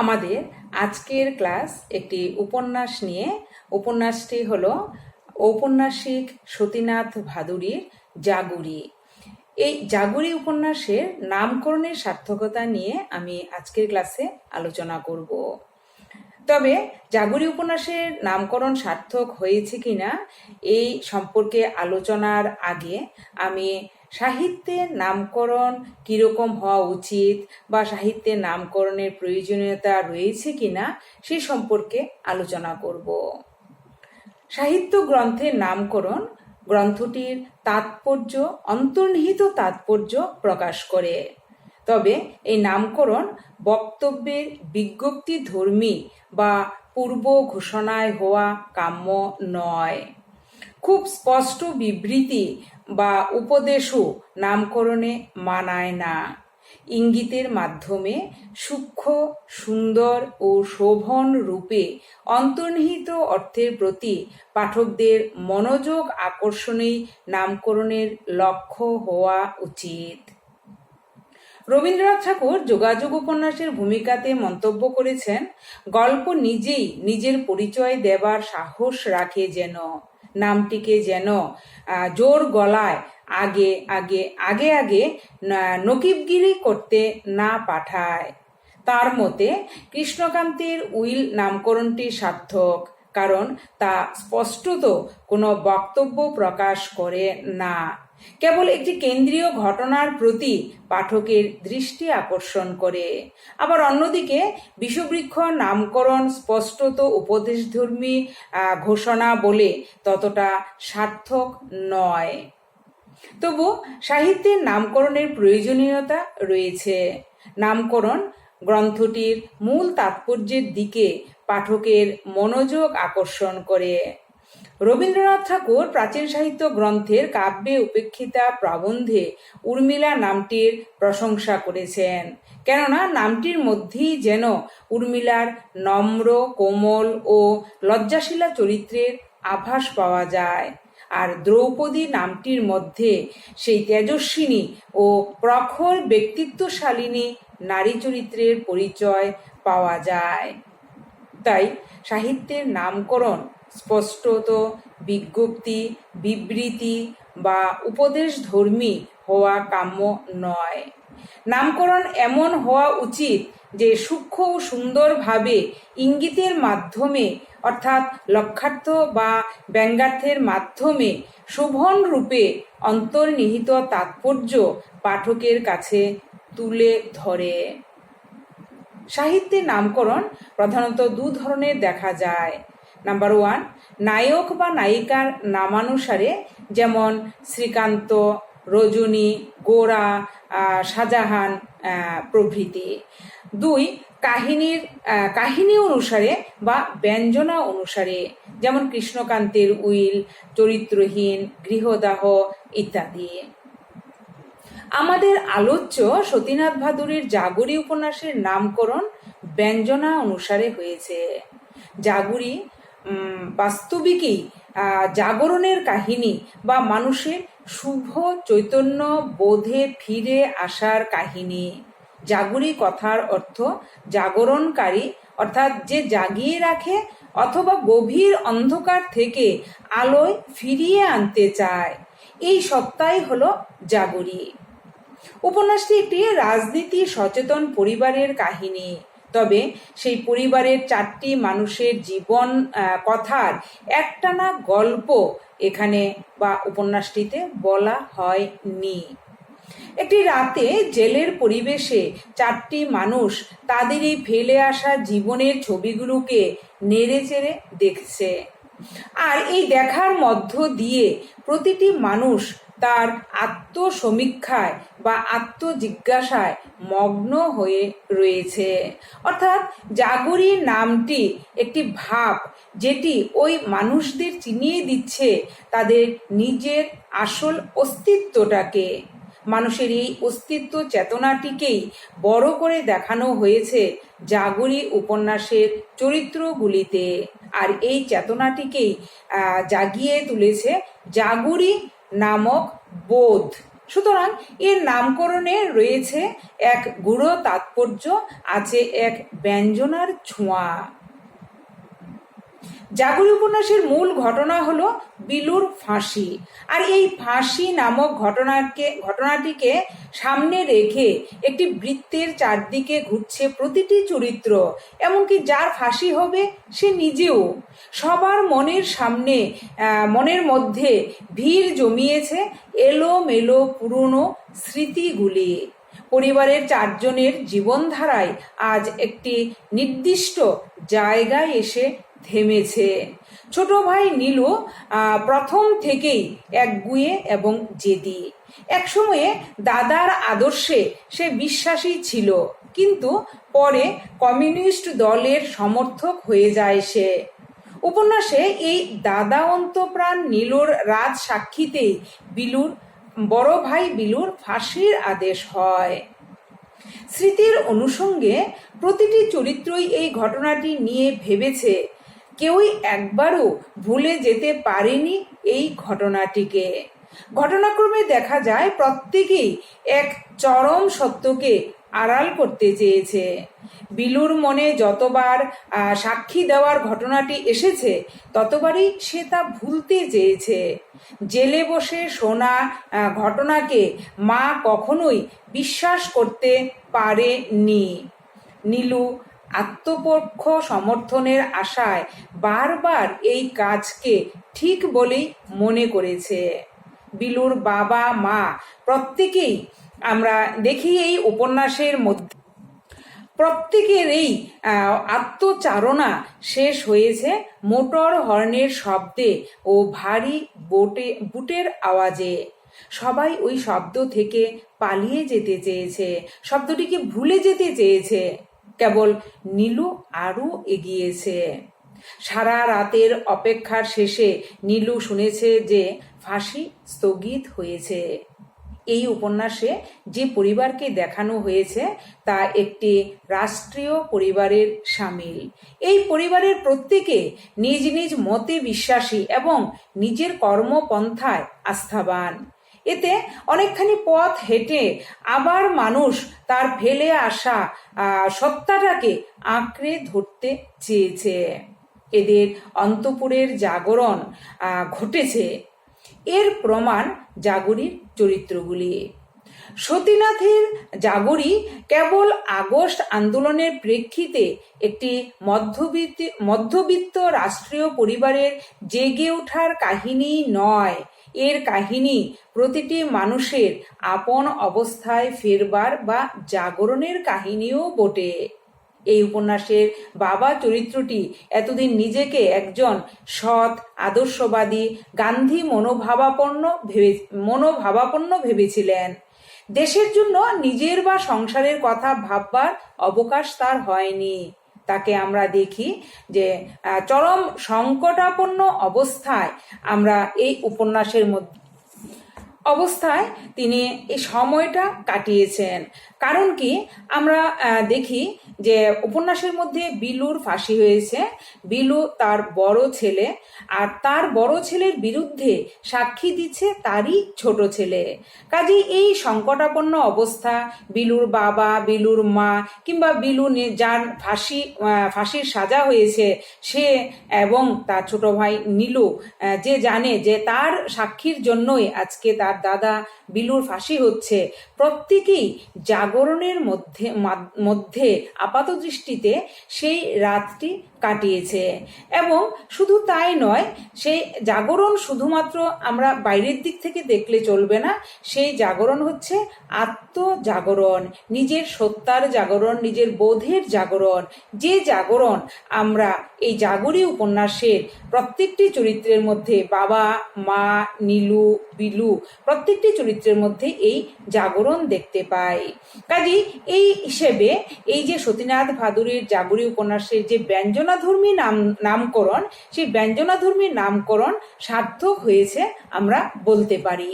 আমাদের আজকের ক্লাস একটি উপন্যাস নিয়ে। উপন্যাসটি হল ঔপন্যাসিক সতীনাথ ভাদুরীর জাগুরি। এই জাগুরি উপন্যাসের নামকরণের সার্থকতা নিয়ে আমি আজকের ক্লাসে আলোচনা করব। তবে জাগুরি উপন্যাসের নামকরণ সার্থক হয়েছে কিনা এই সম্পর্কে আলোচনার আগে আমি সাহিত্যের নামকরণ কীরকম হওয়া উচিত বা সাহিত্যের নামকরণের প্রয়োজনীয়তা রয়েছে কিনা সে সম্পর্কে আলোচনা করব। সাহিত্য গ্রন্থের নামকরণ গ্রন্থটির তাৎপর্য, অন্তর্নিহিত তাৎপর্য প্রকাশ করে। তবে এই নামকরণ বক্তব্যের বিজ্ঞপ্তি ধর্মী বা পূর্ব ঘোষণায় হওয়া কাম্য নয়। খুব স্পষ্ট বিবৃতি বা উপদেশও নামকরণে মানায় না। ইঙ্গিতের মাধ্যমে সূক্ষ্ম, সুন্দর ও শোভন রূপে অন্তর্নিহিত অর্থের প্রতি পাঠকদের মনোযোগ আকর্ষণেই নামকরণের লক্ষ্য হওয়া উচিত। রবীন্দ্রনাথ ঠাকুর যোগাযোগ উপন্যাসের ভূমিকাতে মন্তব্য করেছেন, গল্প নিজেই নিজের পরিচয় দেবার সাহস রাখে যেন। নামটিকে যেন জোর গলায় আগে আগে আগে আগে নকিবগিরি করতে না পাঠায়। তার মতে, কৃষ্ণকান্তের উইল নামকরণটি সার্থক, কারণ তা স্পষ্টত কোনো বক্তব্য প্রকাশ করে না। কেবল একটি কেন্দ্রীয় ঘটনার প্রতি পাঠকের দৃষ্টি আকর্ষণ করে। আবার অন্যদিকে বিষবৃক্ষ নামকরণ স্পষ্টত উপদেশধর্মী ঘোষণা বলে ততটা সার্থক নয়। তবু সাহিত্যের নামকরণের প্রয়োজনীয়তা রয়েছে। নামকরণ গ্রন্থটির মূল তাৎপর্যের দিকে পাঠকের মনোযোগ আকর্ষণ করে। রবীন্দ্রনাথ ঠাকুর প্রাচীন সাহিত্য গ্রন্থের কাব্যে উপেক্ষিতা প্রবন্ধে উর্মিলা নামটির প্রশংসা করেছেন। কেননা নামটির মধ্যেই যেন উর্মিলার নম্র, কোমল ও লজ্জাশীলা চরিত্রের আভাস পাওয়া যায়। আর দ্রৌপদী নামটির মধ্যে সেই তেজস্বিনী ও প্রখর ব্যক্তিত্বশালিনী নারী চরিত্রের পরিচয় পাওয়া যায়। তাই সাহিত্যের নামকরণ স্পষ্টত বিজ্ঞপ্তি, বিবৃতি বা উপদেশ ধর্মী হওয়া কাম্য নয়। নামকরণ এমন হওয়া উচিত যে সূক্ষ্ম ও সুন্দরভাবে ইঙ্গিতের মাধ্যমে, অর্থাৎ লক্ষার্থ বা ব্যঙ্গার্থের মাধ্যমে, শোভন রূপে অন্তর্নিহিত তাৎপর্য পাঠকের কাছে তুলে ধরে। সাহিত্যের নামকরণ প্রধানত দু ধরনের দেখা যায়। নাম্বার ওয়ান নায়ক বা নায়িকার নামানুসারে যেমন শ্রীকান্ত, রজনী, গোরা শাহজাহান প্রভৃতি। দুই, কাহিনীর কাহিনী অনুসারে বা ব্যঞ্জনা অনুসারে যেমন কৃষ্ণকান্তের উইল, চরিত্রহীন, গৃহদাহ ইত্যাদি। আমাদের আলোচ্য সতীনাথ ভাদুরীর জাগরী উপন্যাসের নামকরণ ব্যঞ্জনা অনুসারে হয়েছে। জাগরী বাস্তবিকই জাগরণের কাহিনী বা মানুষের শুভ চৈতন্য বোধে ফিরে আসার কাহিনী। জাগরী কথার অর্থ জাগরণকারী, অর্থাৎ যে জাগিয়ে রাখে অথবা গভীর অন্ধকার থেকে আলোয় ফিরিয়ে আনতে চায়। এই সত্তাই হলো জাগরী। উপন্যাসটি একটি রাজনীতি সচেতন পরিবারের কাহিনী। তবে সেই পরিবারের চারটি মানুষের জীবন কথার একটানা গল্প এখানে বা উপন্যাসটিতে বলা হয়নি। একটি রাতে জেলের পরিবেশে চারটি মানুষ তাদের এই ফেলে আসা জীবনের ছবিগুলোকে নেড়ে চেড়ে দেখছে। আর এই দেখার মধ্য দিয়ে প্রতিটি মানুষ তার আত্মসমীক্ষায় বা আত্মজিজ্ঞাসায় মগ্ন হয়ে রয়েছে। অর্থাৎ জাগরী নামটি একটি ভাব যেটি ওই মানুষদের চিনিয়ে দিচ্ছে তাদের নিজের আসল অস্তিত্বটাকে। মানুষের এই অস্তিত্ব চেতনাটিকেই বড় করে দেখানো হয়েছে জাগরী উপন্যাসের চরিত্রগুলিতে। আর এই চেতনাটিকেই জাগিয়ে তুলেছে জাগরী নামক বোধ। সুতরাং এর নামকরণে রয়েছে এক গূঢ় তাৎপর্য আছে এক ব্যঞ্জনার ছোঁয়া। জাগরি উপন্যাসের মূল ঘটনা হলো বিলুর ফাঁসি। আর এই ফাঁসি নামক ঘটনাকে, ঘটনাটিকে সামনে রেখে একটি বৃত্তের চারদিকে ঘুরছে প্রতিটি চরিত্র, এমনকি যার ফাঁসি হবে সে নিজেও। সবার মনের সামনে মনের মধ্যে ভিড় জমিয়েছে এলো মেলো পুরনো স্মৃতিগুলি। পরিবারের চারজনের জীবনধারায় আজ একটি নির্দিষ্ট জায়গায় এসে থেমেছে। ছোট ভাই নীলু প্রথম থেকেই একগুয়ে এবং জেদি। একসময়ে দাদার আদর্শে সে বিশ্বাসী ছিল, কিন্তু পরে কমিউনিস্ট দলের সমর্থক হয়ে যায় সে। উপন্যাসে এই দাদা অন্তপ্রাণ নীলুর রাজ সাক্ষীতেই বিলুর, বড় ভাই বিলুর ফাঁসির আদেশ হয়। স্মৃতির অনুষঙ্গে প্রতিটি চরিত্রই এই ঘটনাটি নিয়ে ভেবেছে কেউই একবারও ভুলে যেতে পারেনি এই ঘটনাটিকে। ঘটনাক্রমে দেখা যায়, প্রত্যেকেই এক চরম সত্যকে আড়াল করতে চেয়েছে। বিলুর মনে যতবার সাক্ষী দেওয়ার ঘটনাটি এসেছে, ততবারই সে তা ভুলতে চেয়েছে। জেলে বসে শোনা ঘটনাকে মা কখনোই বিশ্বাস করতে পারেনি। নীলু আত্মপক্ষ সমর্থনের আশায় বারবার এই কাজকে ঠিক বলেই মনে করেছে। বিলুর বাবা, মা, প্রত্যেকেই আমরা দেখি এই উপন্যাসের মধ্যে। প্রত্যেকের এই আত্মচারণা শেষ হয়েছে মোটর হর্নের শব্দে ও ভারী বোটে, বুটের আওয়াজে। সবাই ওই শব্দ থেকে পালিয়ে যেতে চেয়েছে, শব্দটিকে ভুলে যেতে চেয়েছে। কেবল নীলু আরও এগিয়েছে। সারা রাতের অপেক্ষার শেষে নীলু শুনেছে যে ফাঁসি স্থগিত হয়েছে। এই উপন্যাসে যে পরিবারকে দেখানো হয়েছে, তা একটি রাষ্ট্রীয় পরিবারের সামিল। এই পরিবারের প্রত্যেকে নিজ নিজ মতে বিশ্বাসী এবং নিজের কর্মপন্থায় আস্থাবান। এতে অনেকখানি পথ হেঁটে আবার মানুষ তার ফেলে আসা সত্তাটাকে আঁকড়ে ধরতে চেয়েছে। এদের অন্তপুরের জাগরণ ঘটেছে। এর প্রমাণ জাগরির চরিত্রগুলি। সতীনাথের জাগরি কেবল আগস্ট আন্দোলনের প্রেক্ষিতে একটি মধ্যবিত্ত মধ্যবিত্ত রাষ্ট্রীয় পরিবারের জেগে ওঠার কাহিনী নয়। এর কাহিনী প্রতিটি মানুষের আপন অবস্থায় ফেরবার বা জাগরণের কাহিনীও বটে। এই উপন্যাসের বাবা চরিত্রটি এতদিন নিজেকে একজন সৎ, আদর্শবাদী, গান্ধী মনোভাবাপন্ন ভেবে, মনোভাবাপন্ন ভেবেছিলেন। দেশের জন্য নিজের বা সংসারের কথা ভাববার অবকাশ তার হয়নি। তাকে আমরা দেখি যে চরম সংকটাপন্ন অবস্থায় আমরা এই উপন্যাসের মধ্যে, অবস্থায় তিনি এই সময়টা কাটিয়েছেন। কারণ কি? আমরা দেখি যে উপন্যাসের মধ্যে বিলুর ফাঁসি হয়েছে। বিলু তার বড় ছেলে আর তার বড় ছেলের বিরুদ্ধে সাক্ষী দিচ্ছে তারই ছোট ছেলে। কাজে এই সংকটাপন্ন অবস্থা বিলুর বাবা, বিলুর মা কিংবা বিলু যার ফাঁসি ফাঁসির সাজা হয়েছে, সে এবং তার ছোট ভাই নীলু যে জানে যে তার সাক্ষীর জন্যই আজকে তার দাদা বিলুর ফাঁসি হচ্ছে। প্রত্যেকেই জাগরণের মধ্যে মধ্যে আপাত দৃষ্টিতে সেই রাতটি কাটিয়েছে। এবং শুধু তাই নয়, সেই জাগরণ শুধুমাত্র আমরা বাইরের দিক থেকে দেখলে চলবে না, সেই জাগরণ হচ্ছে আত্মজাগরণ, নিজের সত্তার জাগরণ, নিজের বোধের জাগরণ। যে জাগরণ আমরা এই জাগরী উপন্যাসের প্রত্যেকটি চরিত্রের মধ্যে, বাবা, মা, নীলু, বিলু, প্রত্যেকটি চরিত্রের মধ্যে এই জাগরণ দেখতে পাই। কাজেই এই হিসেবে এই যে সতীনাথ ভাদুরীর জাগরী উপন্যাসের যে ব্যঞ্জনাধর্মী নাম নামকরণ সেই ব্যঞ্জনাধর্মী নামকরণ সার্থক হয়েছে আমরা বলতে পারি।